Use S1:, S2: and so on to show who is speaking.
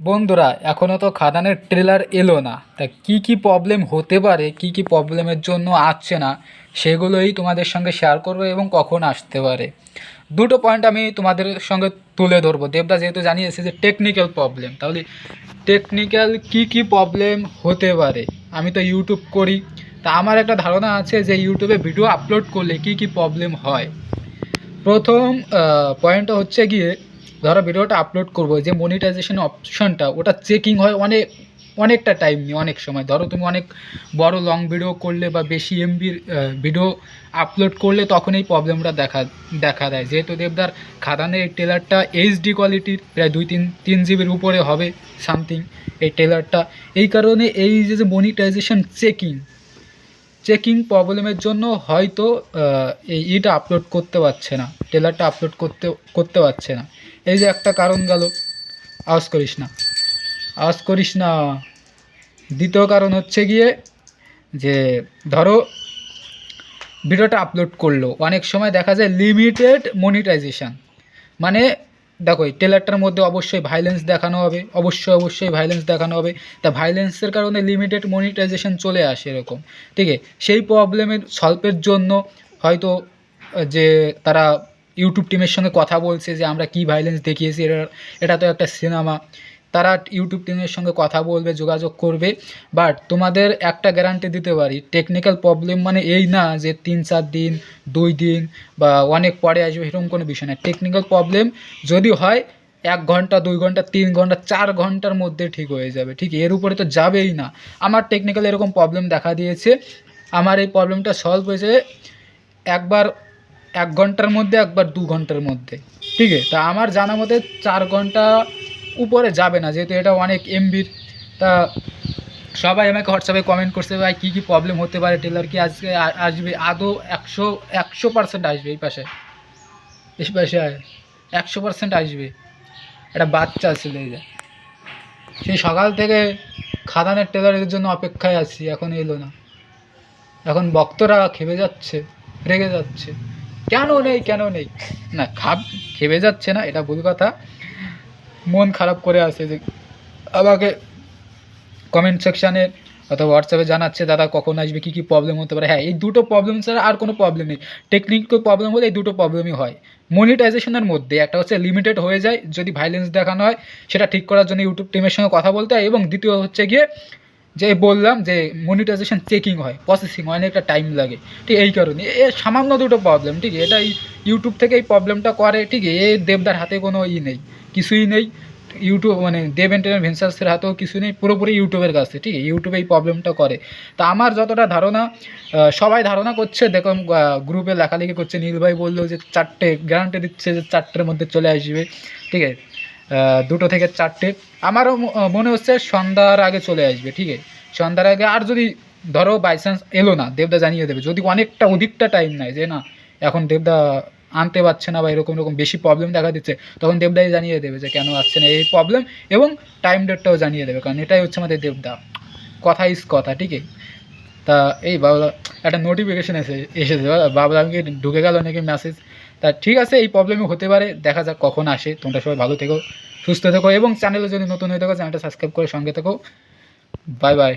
S1: বন্ধুরা এখনও তো খাদানের ট্রেলার এলো না। তা কি কি প্রবলেম হতে পারে, কি কি প্রবলেমের জন্য আসছে না, সেগুলোই তোমাদের সঙ্গে শেয়ার করব এবং কখন আসতে পারে। দুটো পয়েন্ট আমি তোমাদের সঙ্গে তুলে ধরবো। দেবদা যেহেতু জানিয়েছে যে টেকনিক্যাল প্রবলেম তাহলে টেকনিক্যাল কি কি প্রবলেম হতে পারে, আমি তো ইউটিউব করি। তা আমার একটা ধারণা আছে যে ইউটিউবে ভিডিও আপলোড করলে কি কি প্রবলেম হয়। প্রথম পয়েন্টটা হচ্ছে গিয়ে ধরো ভিডিওটা আপলোড করব যে মনিটাইজেশন অপশনটা ওটা চেকিং হয় অনেক অনেকটা টাইম নিয়ে, অনেক সময়। ধরো তুমি অনেক বড় লং ভিডিও করলে বা বেশি এমবির ভিডিও আপলোড করলে তখন এই প্রবলেমটা দেখা দেখা দেয়। যেহেতু দেবদার খাদানের এই টেলারটা এইচডি কোয়ালিটির প্রায় দুই তিন তিন জিবির উপরে হবে সামথিং এই টেলারটা এই কারণে এই যে যে মনিটাইজেশন চেকিং চেকিং প্রবলেমের জন্য হয়তো এই ইটা আপলোড করতে পারছে না টেলারটা আপলোড করতে করতে পারছে না। এই যে একটা কারণ গেল, আওয়াজ করিস না। আওয়াজ করিস না। দ্বিতীয় কারণ হচ্ছে গিয়ে যে, ধরো, ভিডিওটা আপলোড করল, অনেক সময় দেখা যায় লিমিটেড মনিটাইজেশান মানে দেখো, এই টেলারটার মধ্যে অবশ্যই ভাইলেন্স দেখানো হবে, অবশ্যই অবশ্যই ভাইলেন্স দেখানো হবে। তা ভাইলেন্সের কারণে লিমিটেড মনিটাইজেশন চলে আসে এরকম ঠিক আছে সেই প্রবলেমের সলভের জন্য হয়তো, যে, তারা ইউটিউব টিমের সঙ্গে কথা বলছে যে আমরা কি ভাইলেন্স দেখিয়েছি এটা এটা তো একটা সিনেমা তারা ইউটিউব টিমের সঙ্গে কথা বলবে, যোগাযোগ করবে। বাট তোমাদের একটা গ্যারান্টি দিতে পারি টেকনিক্যাল প্রবলেম মানে এই না যে তিন, চার দিন, দুই দিন বা অনেক পরে আসবে, এরকম কোনো বিষয় না। টেকনিক্যাল প্রবলেম যদি হয়, এক ঘণ্টা, দুই ঘণ্টা, তিন ঘণ্টা, চার ঘণ্টার মধ্যে ঠিক হয়ে যাবে। ঠিক এর উপরে তো যাবেই না। আমার টেকনিক্যাল এরকম প্রবলেম দেখা দিয়েছে। আমার এই প্রবলেমটা সলভ হয়েছে একবার এক ঘণ্টার মধ্যে একবার দু ঘণ্টার মধ্যে ঠিক আছে তা আমার জানা মতে চার ঘণ্টা উপরে যাবে না, যেহেতু এটা অনেক এমবির তা সবাই আমাকে হোয়াটসঅ্যাপে কমেন্ট করছে, ভাই, কী কী প্রবলেম হতে পারে? টেলার কি আজকে আসবে? আদৌ একশো একশো পার্সেন্ট আসবে এই পাশে। এই পাশে একশো পার্সেন্ট আসবে। একটা বাচ্চা ছিল এই যে। সেই সকাল থেকে খাদানের টেলারের জন্য অপেক্ষায় আছি, এখন এলো না। এখন ভক্তরা খেপে যাচ্ছে, রেগে যাচ্ছে। কেন নেই কেন নেই? না খাপ খেপে যাচ্ছে না, এটা ভুল কথা। মন খারাপ করে আছে যে, আমাকে কমেন্ট সেকশানে অথবা হোয়াটসঅ্যাপে জানাচ্ছে, দাদা, কখন আসবে? কী কী প্রবলেম হতে পারে? হ্যাঁ এই দুটো প্রবলেম ছাড়া আর কোনো প্রবলেম নেই। টেকনিক্যাল প্রবলেম হলে এই দুটো প্রবলেমই হয়। মনিটাইজেশনের মধ্যে একটা হচ্ছে লিমিটেড হয়ে যায়, যদি ভাইলেন্স দেখানো হয়, সেটা ঠিক করার জন্য ইউটিউব টিমের সঙ্গে কথা বলতে হয় এবং দ্বিতীয় হচ্ছে গিয়ে যে বললাম যে মনিটাইজেশন চেকিং হয় প্রসেসিং হয়, অনেকটা টাইম লাগে। ঠিক এই কারণে। এ সামান্য দুটো প্রবলেম ঠিক এটা ইউটিউব থেকে এই প্রবলেমটা করে, ঠিক এ দেবদার হাতে কোনো ই নেই, কিছুই নেই। ইউটিউব মানে দেব এন্টারটেন ভেঞ্চার্সের হাতেও কিছু নেই, পুরোপুরি ইউটিউবের কাছে, ঠিক ইউটিউবে এই প্রবলেমটা করে। তা আমার যতটা ধারণা সবাই ধারণা করছে, দেখুন গ্রুপে লেখালেখি করছে, নীল ভাই বলল যে চারটে গ্যারান্টি দিচ্ছে যে চারটের মধ্যে চলে আসবে, ঠিক আছে। দুটো থেকে চারটে। আমারও মনে হচ্ছে সন্ধ্যার আগে চলে আসবে, ঠিক আছে? সন্ধ্যার আগে, আর যদি ধরো বাই চান্স এলো না, দেবদা জানিয়ে দেবে। যদি অনেকটা, অধিকটা টাইম নেয় যে না, এখন দেবদা আনতে পারছে না বা এরকম এরকম বেশি প্রবলেম দেখা দিচ্ছে, তখন দেবদাই জানিয়ে দেবে যে কেন আসছে না, এই প্রবলেম এবং টাইম ডেটটাও জানিয়ে দেবে, কারণ এটাই হচ্ছে আমাদের দেবদা। কথা ইস কথা, ঠিক আছে? তা, এই বাবলা, একটা নোটিফিকেশন এসে, এসেছে, বাবলা আমাকে ঢুকে গেল নাকি মেসেজ তা ঠিক আছে, এই প্রবলেমে হতে পারে। দেখা যাক কখন আসে। তোমরা সবাই ভালো থেকো, সুস্থ থেকো এবং চ্যানেলে যদি নতুন হয়ে থাকো চ্যানেলটা সাবস্ক্রাইব করে সঙ্গে থেকো। Bye bye